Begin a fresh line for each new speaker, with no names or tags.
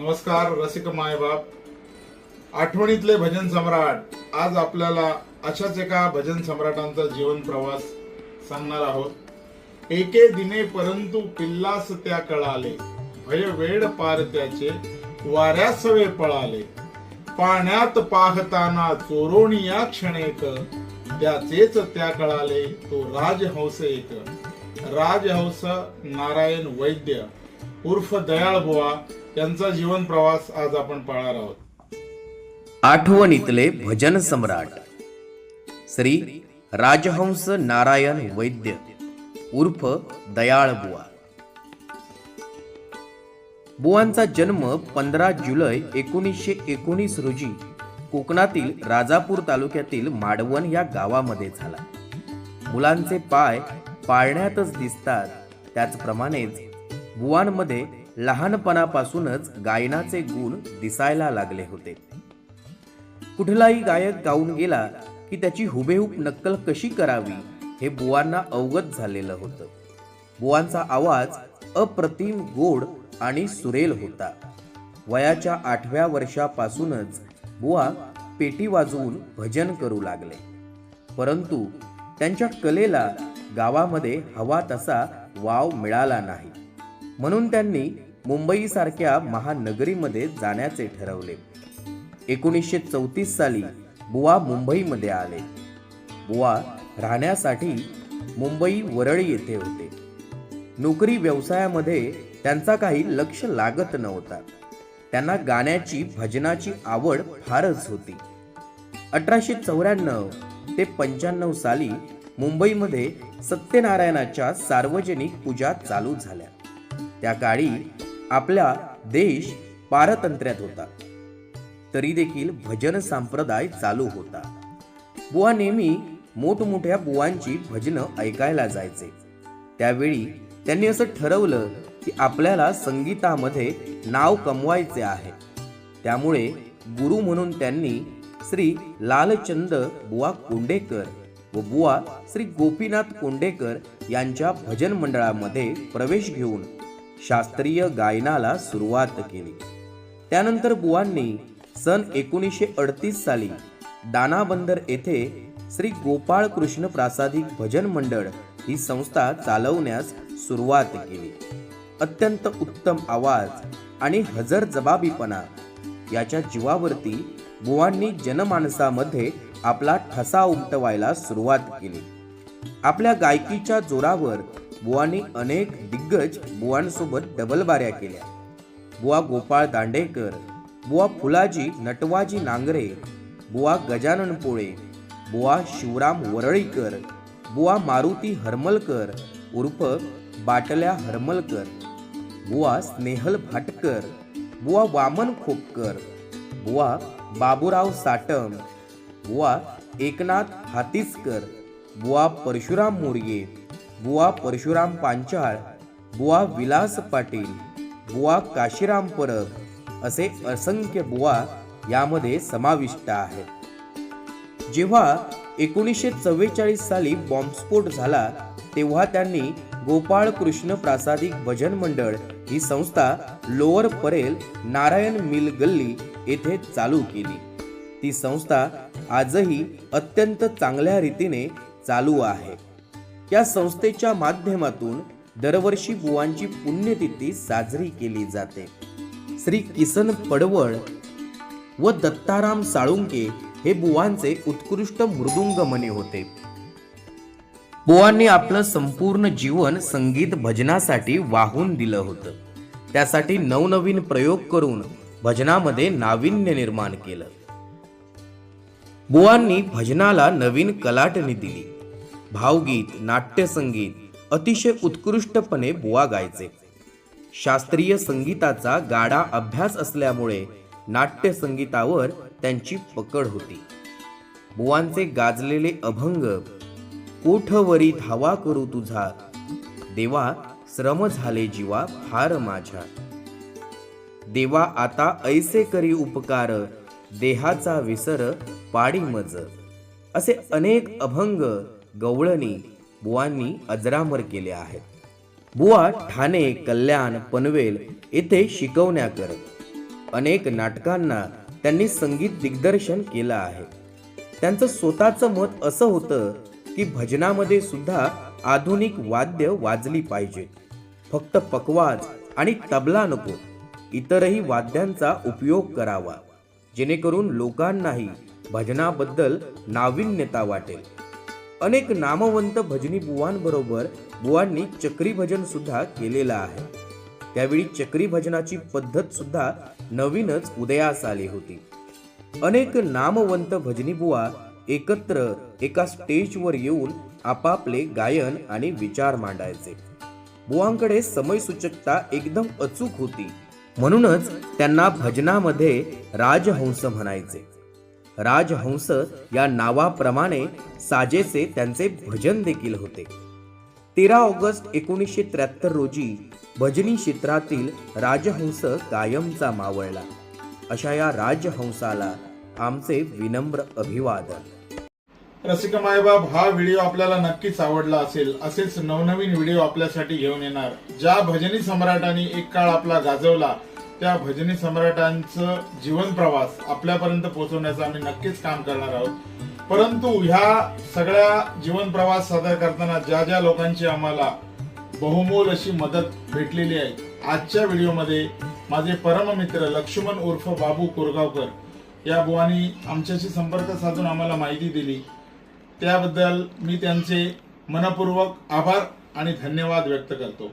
नमस्कार रसिक मायबाप. आठवणीतले भजन सम्राट. आज आपल्याला अशाच एका भजन सम्राटांचा जीवन प्रवास सांगणार आहोत. एके दिने परंतु पिल्लास त्या कळाले. भय वेड पार त्याचे वाऱ्यास वे पळाले. पाण्यात पाहताना चोरोणिया क्षणेक त्याचेच त्या कळाले तो राजहंस एक. राजहंस नारायण वैद्य. उर्फ दयाळ बुवा यांचा जीवन प्रवास आज आपण पाहणार आहोत.
आठवणीतले भजन सम्राट. श्री राजहंस नारायण वैद्य उर्फ दयाळ बुवा. बुवांचा जन्म पंधरा जुलै एकोणीसशे एकोणीस रोजी कोकणातील राजापूर तालुक्यातील माडवण या गावामध्ये झाला. मुलांचे पाय पाळण्यातच दिसतात त्याचप्रमाणेच बुवांमध्ये लहानपणापासूनच गायनाचे गुण दिसायला लागले होते. कुठलाही गायक गाऊन गेला की त्याची हुबेहूब नक्कल कशी करावी हे बुवांना अवगत झालेलं होतं. बुवांचा आवाज अप्रतिम गोड आणि सुरेल होता. वयाच्या आठव्या वर्षापासूनच बुवा पेटी वाजवून भजन करू लागले. परंतु त्यांच्या कलेला गावामध्ये हवा तसा वाव मिळाला नाही. म्हणून त्यांनी मुंबईसारख्या महानगरीमध्ये जाण्याचे ठरवले. एकोणीसशे चौतीस साली बुवा मुंबईमध्ये आले. बुवा राहण्यासाठी मुंबई वरळी येथे होते. नोकरी व्यवसायामध्ये त्यांचा काही लक्ष लागत नव्हता. त्यांना गाण्याची भजनाची आवड फारच होती. अठराशे चौऱ्याण्णव ते पंच्याण्णव साली मुंबईमध्ये सत्यनारायणाच्या सार्वजनिक पूजा चालू झाल्या. त्या काळी आपला देश पारतंत्र्यात होता. तरी देखील भजन संप्रदाय चालू होता. बुवा नेहमी मोठमोठ्या बुवांची भजनं ऐकायला जायचे. त्यावेळी त्यांनी असं ठरवलं की आपल्याला संगीतामध्ये नाव कमवायचे आहे. त्यामुळे गुरु म्हणून त्यांनी श्री लालचंद बुवा कोंडेकर व बुवा श्री गोपीनाथ कोंडेकर यांच्या भजन मंडळामध्ये प्रवेश घेऊन शास्त्रीय गायनाला सुरुवात केली. त्यानंतर बुवांनी सन एकोणीसशे अडतीस साली दानाबंदर येथे श्री गोपाळ कृष्ण प्रासादिक भजन मंडळ ही संस्था चालवण्यास सुरुवात केली. अत्यंत उत्तम आवाज आणि हजर जबाबीपणा याच्या जीवावरती बुवांनी जनमानसामध्ये आपला ठसा उमटवायला सुरुवात केली. आपल्या गायकीच्या जोरावर बुवांनी अनेक दिग्गज बुवांसोबत डबलबाऱ्या केल्या. बुवा गोपाळ दांडेकर बुवा फुलाजी नटवाजी नांगरे बुवा गजानन पोळे बुवा शिवराम वरळीकर बुवा मारुती हरमलकर उर्फ बाटल्या हरमलकर बुवा स्नेहल भाटकर बुवा वामन खोपकर बुवा बाबूराव साटम बुवा एकनाथ हातीसकर बुवा परशुराम मोरगे बुवा परशुराम पांचाळ बुवा विलास पाटील बुवा काशीराम परब असे असंख्य बुवा यामध्ये समाविष्ट आहेत. जेव्हा एकोणीसशे चव्वेचाळीस साली बॉम्बस्फोट झाला तेव्हा त्यांनी गोपाळ कृष्ण प्रासादिक भजन मंडळ ही संस्था लोअर परेल नारायण मिल गल्ली येथे चालू केली. ती संस्था आजही अत्यंत चांगल्या रीतीने चालू आहे. या संस्थेच्या माध्यमातून दरवर्षी बुवांची पुण्यतिथी साजरी केली जाते. श्री किसन पडवळ व दत्ताराम साळुंके हे बुवांचे उत्कृष्ट मृदुंगमने होते. बुवांनी आपलं संपूर्ण जीवन संगीत भजनासाठी वाहून दिलं होतं. त्यासाठी नवनवीन प्रयोग करून भजनामध्ये नाविन्य निर्माण केलं. बुवांनी भजनाला नवीन कलाटणी दिली. भावगीत नाट्यसंगीत अतिशय उत्कृष्टपणे बुवा गायचे. शास्त्रीय संगीताचा गाडा अभ्यास असल्यामुळे नाट्य संगीतावर त्यांची पकड होती. बुवांचे गाजलेले अभंग कोठवरी धावा करू तुझा देवा श्रम झाले जीवा फार माझ्या. देवा आता ऐसे करी उपकार देहाचा विसर पाडी मज. असे अनेक अभंग गवळणी बुवांनी अजरामर केले आहेत. बुवा ठाणे कल्याण पनवेल येथे शिकवण्या करत. अनेक नाटकांना त्यांनी संगीत दिग्दर्शन केलं आहे. त्यांचं स्वतःचं मत असं होतं की भजनामध्ये सुद्धा आधुनिक वाद्य वाजली पाहिजे. फक्त पकवाज आणि तबला नको इतरही वाद्यांचा उपयोग करावा जेणेकरून लोकांनाही भजनाबद्दल नाविन्यता वाटेल. अनेक नामवंत भजनी बुवांबरोबर बुवांनी चक्री भजन सुद्धा केलेलं आहे. त्यावेळी चक्री भजनाची पद्धत सुद्धा नवीनच उदयास आली होती. अनेक नामवंत भजनी बुवा एकत्र एका स्टेजवर येऊन आपापले गायन आणि विचार मांडायचे. बुवांकडे समयसूचकता एकदम अचूक होती. म्हणूनच त्यांना भजनामध्ये राजहंस म्हणायचे. राजहंस या नावाप्रमाणे साजेसे त्यांचे भजन देखील होते. तेरा ऑगस्ट एकोणीसशे त्र्याहत्तर रोजी भजनी क्षेत्रातील राजहंस कायमचा मावळला. अशा या राजहंसाला आमचे विनम्र अभिवादन.
रसिक मायबाब हा व्हिडिओ आपल्याला नक्कीच आवडला असेल असेच नवनवीन व्हिडिओ आपल्यासाठी घेऊन येणार. ज्या भजनी सम्राटांनी एक काळ आपला गाजवला त्या भजनी सम्राटांचं जीवन प्रवास आपल्यापर्यंत पोहोचवण्याचं आम्ही नक्कीच काम करणार आहोत. परंतु ह्या सगळ्या जीवन प्रवास सादर करताना ज्या ज्या लोकांची आम्हाला बहुमोल अशी मदत भेटलेली आहे आजच्या व्हिडिओमध्ये माझे परममित्र लक्ष्मण उर्फ बाबू कोरगावकर या बुवानी आमच्याशी संपर्क साधून आम्हाला माहिती दिली. त्याबद्दल मी त्यांचे मनपूर्वक आभार आणि धन्यवाद व्यक्त करतो.